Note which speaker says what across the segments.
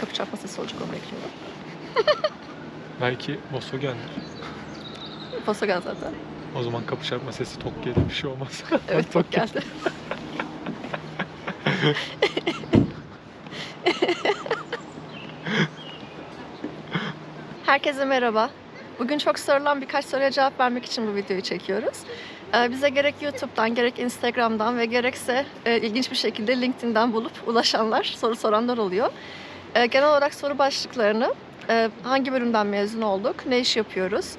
Speaker 1: Kapı çarpma sesi olacak onu bekliyorum.
Speaker 2: Belki Volkswagen'dir.
Speaker 1: Volkswagen zaten.
Speaker 2: O zaman kapı çarpma sesi tok gelir bir şey olmaz.
Speaker 1: Evet çok geldi. Herkese merhaba. Bugün çok sorulan birkaç soruya cevap vermek için bu videoyu çekiyoruz. Ee, Bize gerek YouTube'dan, gerek Instagram'dan ve gerekse e, ilginç bir şekilde LinkedIn'den bulup ulaşanlar, soru soranlar oluyor. Ee, Genel olarak soru başlıklarını e, hangi bölümden mezun olduk, ne iş yapıyoruz,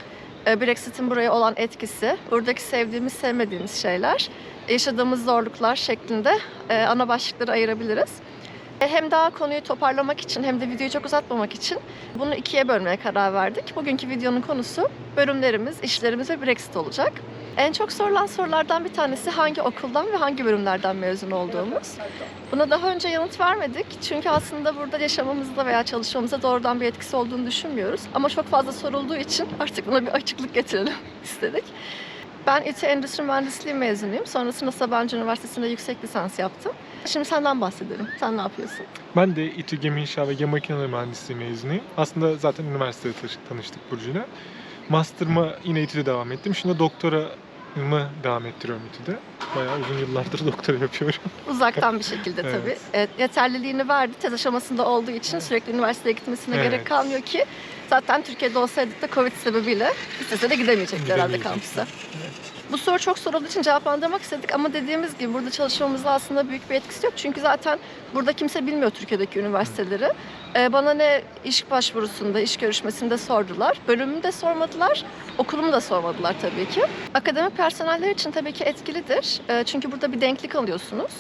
Speaker 1: e, Brexit'in buraya olan etkisi, buradaki sevdiğimiz, sevmediğimiz şeyler, yaşadığımız zorluklar şeklinde e, ana başlıkları ayırabiliriz. E, Hem daha konuyu toparlamak için hem de videoyu çok uzatmamak için bunu ikiye bölmeye karar verdik. Bugünkü videonun konusu bölümlerimiz, işlerimiz ve Brexit olacak. En çok sorulan sorulardan bir tanesi hangi okuldan ve hangi bölümlerden mezun olduğumuz. Buna daha önce yanıt vermedik. Çünkü aslında burada yaşamamızda veya çalışmamıza doğrudan bir etkisi olduğunu düşünmüyoruz. Ama çok fazla sorulduğu için artık buna bir açıklık getirelim istedik. Ben İTÜ Endüstri Mühendisliği mezunuyum. Sonrasında Sabancı Üniversitesi'nde yüksek lisans yaptım. Şimdi senden bahsedelim. Sen ne yapıyorsun?
Speaker 2: Ben de İTÜ Gemi İnşa ve Gemi Makineleri Mühendisliği mezunuyum. Aslında zaten üniversitede tanış- tanıştık Burcu'yla. Master'ıma yine İTÜ'de devam ettim. Şimdi doktoramı devam ettiriyorum İTÜ'de. Bayağı uzun yıllardır doktora yapıyorum.
Speaker 1: Uzaktan bir şekilde
Speaker 2: Evet.
Speaker 1: tabii. Evet, yeterliliğini verdi. Tez aşamasında olduğu için sürekli üniversiteye gitmesine
Speaker 2: Evet.
Speaker 1: gerek kalmıyor ki. Zaten Türkiye'de olsaydık da Covid sebebiyle istese de gidemeyecekler herhalde kampüse.
Speaker 2: Evet.
Speaker 1: Bu soru çok sorulduğu için cevaplandırmak istedik ama dediğimiz gibi burada çalışmamızda aslında büyük bir etkisi yok. Çünkü zaten burada kimse bilmiyor Türkiye'deki üniversiteleri. Ee, bana ne iş başvurusunda, iş görüşmesinde sordular. Bölümümü de sormadılar, okulumu da sormadılar tabii ki. Akademik personeller için tabii ki etkilidir. Ee, çünkü burada bir denklik alıyorsunuz.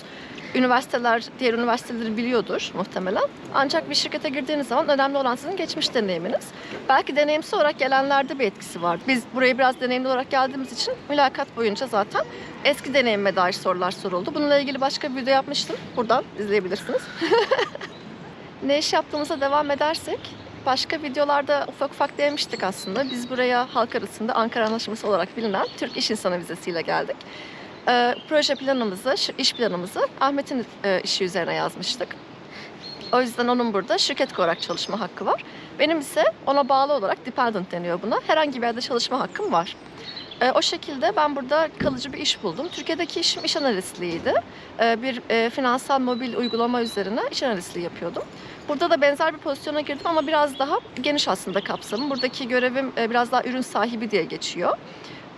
Speaker 1: Üniversiteler diğer üniversiteleri biliyordur muhtemelen. Ancak bir şirkete girdiğiniz zaman önemli olan sizin geçmiş deneyiminiz. Belki deneyimsel olarak gelenlerde bir etkisi var. Biz buraya biraz deneyimli olarak geldiğimiz için mülakat boyunca zaten eski deneyime dair sorular soruldu. Bununla ilgili başka bir video yapmıştım. Buradan izleyebilirsiniz. ne iş yaptığımıza devam edersek başka videolarda ufak ufak değmiştik aslında. Biz buraya halk arasında Ankara Anlaşması olarak bilinen Türk İş İnsanı vizesiyle geldik. Ee, proje planımızı, iş planımızı Ahmet'in e, işi üzerine yazmıştık. O yüzden onun burada şirket olarak çalışma hakkı var. Benim ise ona bağlı olarak dependent deniyor buna. Herhangi bir yerde çalışma hakkım var. Ee, o şekilde ben burada kalıcı bir iş buldum. Türkiye'deki işim iş analistliğiydi. Ee, bir e, finansal mobil uygulama üzerine iş analistliği yapıyordum. Burada da benzer bir pozisyona girdim ama biraz daha geniş aslında kapsamı. Buradaki görevim e, biraz daha ürün sahibi diye geçiyor.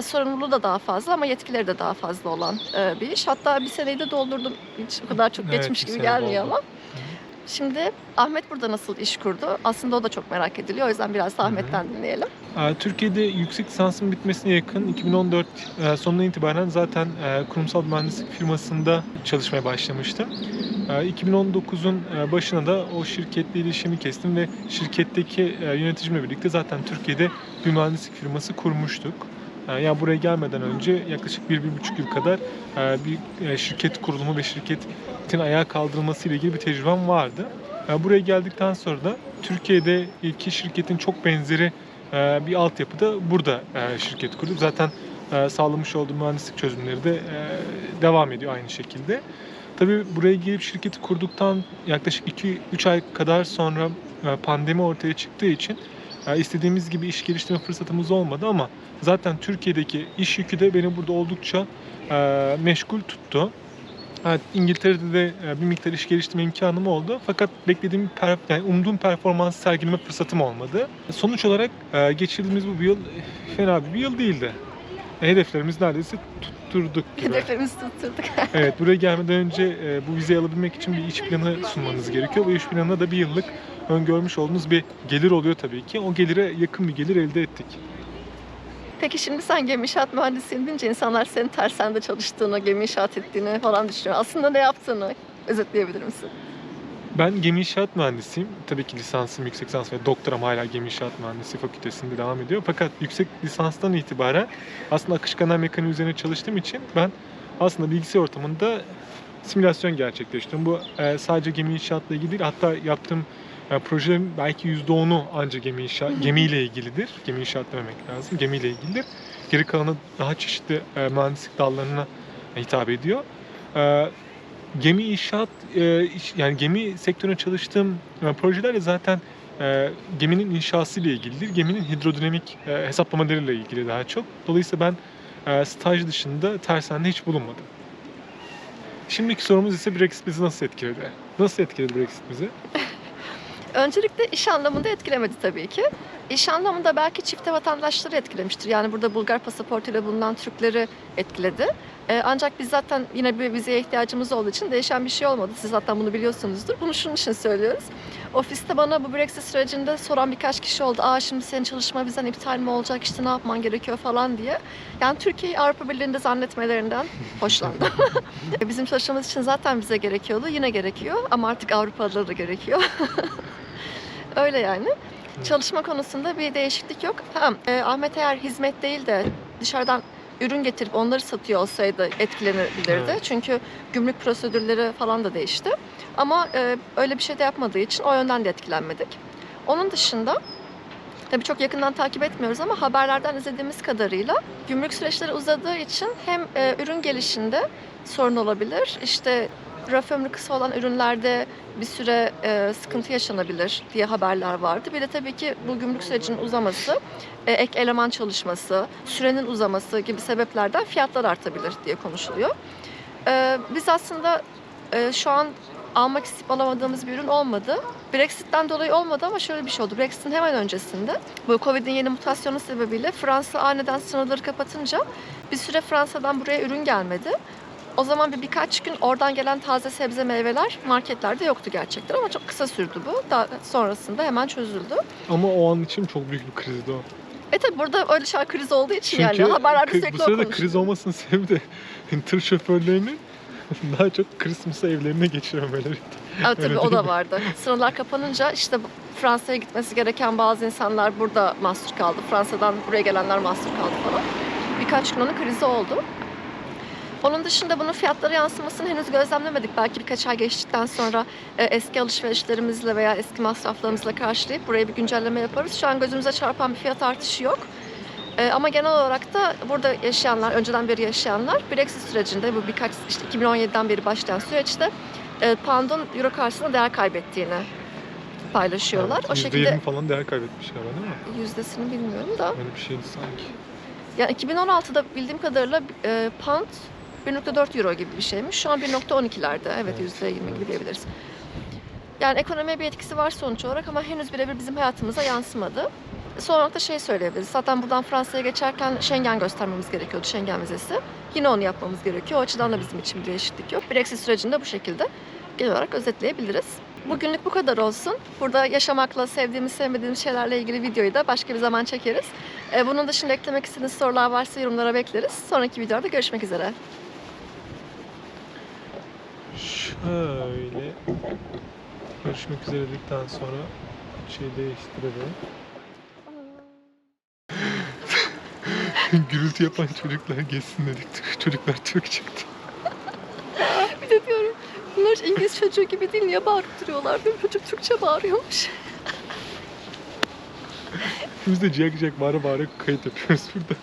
Speaker 1: Sorumluluğu da daha fazla ama yetkileri de daha fazla olan e, bir iş. Hatta bir seneyi de doldurdum. Hiç o kadar çok
Speaker 2: Evet,
Speaker 1: geçmiş gibi gelmiyor
Speaker 2: doldu.
Speaker 1: ama. Şimdi Ahmet burada nasıl iş kurdu? Aslında o da çok merak ediliyor. O yüzden biraz. Ahmet'ten dinleyelim.
Speaker 2: Türkiye'de yüksek lisansın bitmesine yakın 2014 e, sonuna itibaren zaten e, kurumsal mühendislik firmasında çalışmaya başlamıştım. E, 2019'un e, başına da o şirketle iletişimi kestim ve şirketteki yöneticimle birlikte zaten Türkiye'de bir mühendislik firması kurmuştuk. E, Yani buraya gelmeden önce yaklaşık bir, bir buçuk yıl kadar e, bir e, şirket kurulumu ve şirketin ayağa kaldırılması ile ilgili bir tecrübem vardı. Buraya geldikten sonra da Türkiye'de iki şirketin çok benzeri bir altyapıda burada şirket kurduk. Zaten sağlamış olduğu mühendislik çözümleri de devam ediyor aynı şekilde. Tabii buraya gelip şirketi kurduktan yaklaşık 2-3 ay kadar sonra pandemi ortaya çıktığı için e, istediğimiz gibi iş geliştirme fırsatımız olmadı ama zaten Türkiye'deki iş yükü de beni burada oldukça e, meşgul tuttu. Evet, İngiltere'de de e, bir miktar iş geliştirme imkanım oldu. Fakat beklediğim, yani umduğum performans sergileme fırsatım olmadı. Sonuç olarak e, geçirdiğimiz bu yıl fena bir yıl değildi. Hedeflerimiz neredeyse tutturduk gibi.
Speaker 1: Hedeflerimizi tutturduk.
Speaker 2: Evet, buraya gelmeden önce e, bu vizeyi alabilmek için bir iş planı sunmanız gerekiyor. Bu iş planına da bir yıllık öngörmüş olduğunuz bir gelir oluyor tabii ki. O gelire yakın bir gelir elde ettik.
Speaker 1: Peki şimdi sen gemi inşaat mühendisiyim deyince insanlar senin tersende çalıştığını, gemi inşaat ettiğini falan düşünüyor. Aslında ne yaptığını özetleyebilir misin?
Speaker 2: Ben gemi inşaat mühendisiyim. Tabii ki lisansım, yüksek lisans ve doktoram hala gemi inşaat mühendisi fakültesinde devam ediyor. Fakat yüksek lisanstan itibaren aslında akışkanlar mekaniği üzerine çalıştığım için ben aslında bilgisayar ortamında simülasyon gerçekleştiriyorum. Bu e, sadece gemi inşaatla ilgili değil. Hatta yaptığım e, projelerin belki %10'u ancak gemi inşaat, gemiyle ilgilidir. Gemi inşaat dememek lazım. Gemiyle ilgilidir. Geri kalanı daha çeşitli e, mühendislik dallarına hitap ediyor. E, gemi inşaat e, iş- yani gemi sektörüne çalıştığım e, projeler de zaten e, geminin inşası ile ilgilidir. Geminin hidrodinamik e, hesaplamalarıyla ilgili daha çok. Dolayısıyla ben e, staj dışında tersanede hiç bulunmadım. Şimdiki sorumuz ise Brexit bizi nasıl etkiledi? Nasıl etkiledi Brexit bizi?
Speaker 1: Öncelikle iş anlamında etkilemedi tabii ki. İş anlamında belki çifte vatandaşları etkilemiştir. Yani burada Bulgar pasaportuyla bulunan Türkleri etkiledi. Ee, ancak biz zaten yine bir vizeye ihtiyacımız olduğu için değişen bir şey olmadı. Siz zaten bunu biliyorsunuzdur. Bunu şunun için söylüyoruz. Ofiste bana bu Brexit sürecinde soran birkaç kişi oldu. Aa şimdi senin çalışma vizen iptal mi olacak işte ne yapman gerekiyor falan diye. Yani Türkiye'yi Avrupa Birliği'nde zannetmelerinden hoşlandım. Bizim çalışmamız için zaten bize gerekiyordu. Yine gerekiyor ama artık Avrupalılara da gerekiyor. Öyle yani. Çalışma konusunda bir değişiklik yok. Ha, e, Ahmet eğer hizmet değil de dışarıdan ürün getirip onları satıyor olsaydı etkilenebilirdi.
Speaker 2: Evet.
Speaker 1: Çünkü gümrük prosedürleri falan da değişti. Ama e, öyle bir şey de yapmadığı için o yönden de etkilenmedik. Onun dışında tabii çok yakından takip etmiyoruz ama haberlerden izlediğimiz kadarıyla gümrük süreçleri uzadığı için hem e, ürün gelişinde sorun olabilir. İşte raf ömrü kısa olan ürünlerde bir süre e, sıkıntı yaşanabilir diye haberler vardı. Bir de tabii ki bu gümrük sürecinin uzaması, e, ek eleman çalışması, sürenin uzaması gibi sebeplerden fiyatlar artabilir diye konuşuluyor. E, biz aslında e, şu an almak isteyip alamadığımız bir ürün olmadı. Brexit'ten dolayı olmadı ama şöyle bir şey oldu. Brexit'in hemen öncesinde bu Covid'in yeni mutasyonu sebebiyle Fransa aniden sınırları kapatınca bir süre Fransa'dan buraya ürün gelmedi. O zaman bir birkaç gün oradan gelen taze sebze meyveler marketlerde yoktu gerçekten ama çok kısa sürdü bu. Daha sonrasında hemen çözüldü.
Speaker 2: Ama o an için çok büyük bir krizdi o.
Speaker 1: E tabi burada öyle şey kriz olduğu için
Speaker 2: Çünkü
Speaker 1: yani haberlerde sürekli
Speaker 2: bu sırada kriz olmasının sebebi de tır şoförlerinin daha çok Christmas'ı evlerine geçiremeleri.
Speaker 1: Evet tabii o da
Speaker 2: mi?
Speaker 1: vardı. Sınırlar kapanınca işte Fransa'ya gitmesi gereken bazı insanlar burada mahsur kaldı. Fransa'dan buraya gelenler mahsur kaldı falan. Birkaç gün onun krizi oldu. Onun dışında bunun fiyatlara yansımasını henüz gözlemlemedik. Belki birkaç ay geçtikten sonra e, eski alışverişlerimizle veya eski masraflarımızla karşılayıp buraya bir güncelleme yaparız. Şu an gözümüze çarpan bir fiyat artışı yok. E, ama genel olarak da burada yaşayanlar, önceden beri yaşayanlar Brexit sürecinde bu birkaç işte 2017'den beri başlayan süreçte e, pound'un euro karşısında değer kaybettiğini paylaşıyorlar.
Speaker 2: Evet,
Speaker 1: o şekilde
Speaker 2: %20 falan değer kaybetmiş galiba değil mi?
Speaker 1: yüzdesini bilmiyorum da.
Speaker 2: Öyle bir şeydi sanki.
Speaker 1: Yani 2016'da bildiğim kadarıyla e, pound 1.4 euro gibi bir şeymiş. Şu an 1.12'lerde. Evet,
Speaker 2: Evet,
Speaker 1: %20 gibi diyebiliriz. Yani ekonomiye bir etkisi var sonuç olarak ama henüz birebir bizim hayatımıza yansımadı. Son olarak da şey söyleyebiliriz. Zaten buradan Fransa'ya geçerken Schengen göstermemiz gerekiyordu. Schengen vizesi. Yine onu yapmamız gerekiyor. O açıdan da bizim için bir değişiklik yok. Brexit sürecinde bu şekilde genel olarak özetleyebiliriz. Bugünlük bu kadar olsun. Burada yaşamakla sevdiğimiz, sevmediğimiz şeylerle ilgili videoyu da başka bir zaman çekeriz. Ee, Bunun dışında eklemek istediğiniz sorular varsa yorumlara bekleriz. Sonraki videoda görüşmek üzere.
Speaker 2: Şöyle görüşmek üzere dedikten sonra şey değiştirelim. Gürültü yapan çocuklar geçsin dedik. Çocuklar Türk çıktı.
Speaker 1: Bir de diyorum bunlar hiç İngiliz çocuğu gibi değil niye bağırıp duruyorlar? Benim çocuk Türkçe bağırıyormuş.
Speaker 2: Biz de ciyak ciyak bağıra bağıra kayıt yapıyoruz burada.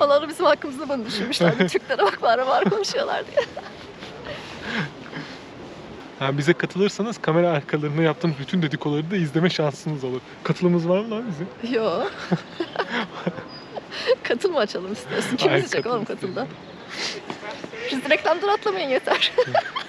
Speaker 1: Onlar da bizim hakkımızda bunu düşünmüşler. Türklere bak bağıra bağıra konuşuyorlar diye.
Speaker 2: Ha, bize katılırsanız kamera arkalarında yaptığımız bütün dedikoları da izleme şansınız olur. Katılımız var mı lan bizim?
Speaker 1: Yo. Katıl mı açalım istiyorsun? Kim
Speaker 2: Hayır,
Speaker 1: izleyecek
Speaker 2: katıl
Speaker 1: oğlum katılda? Biz reklamdan atlamayın yeter.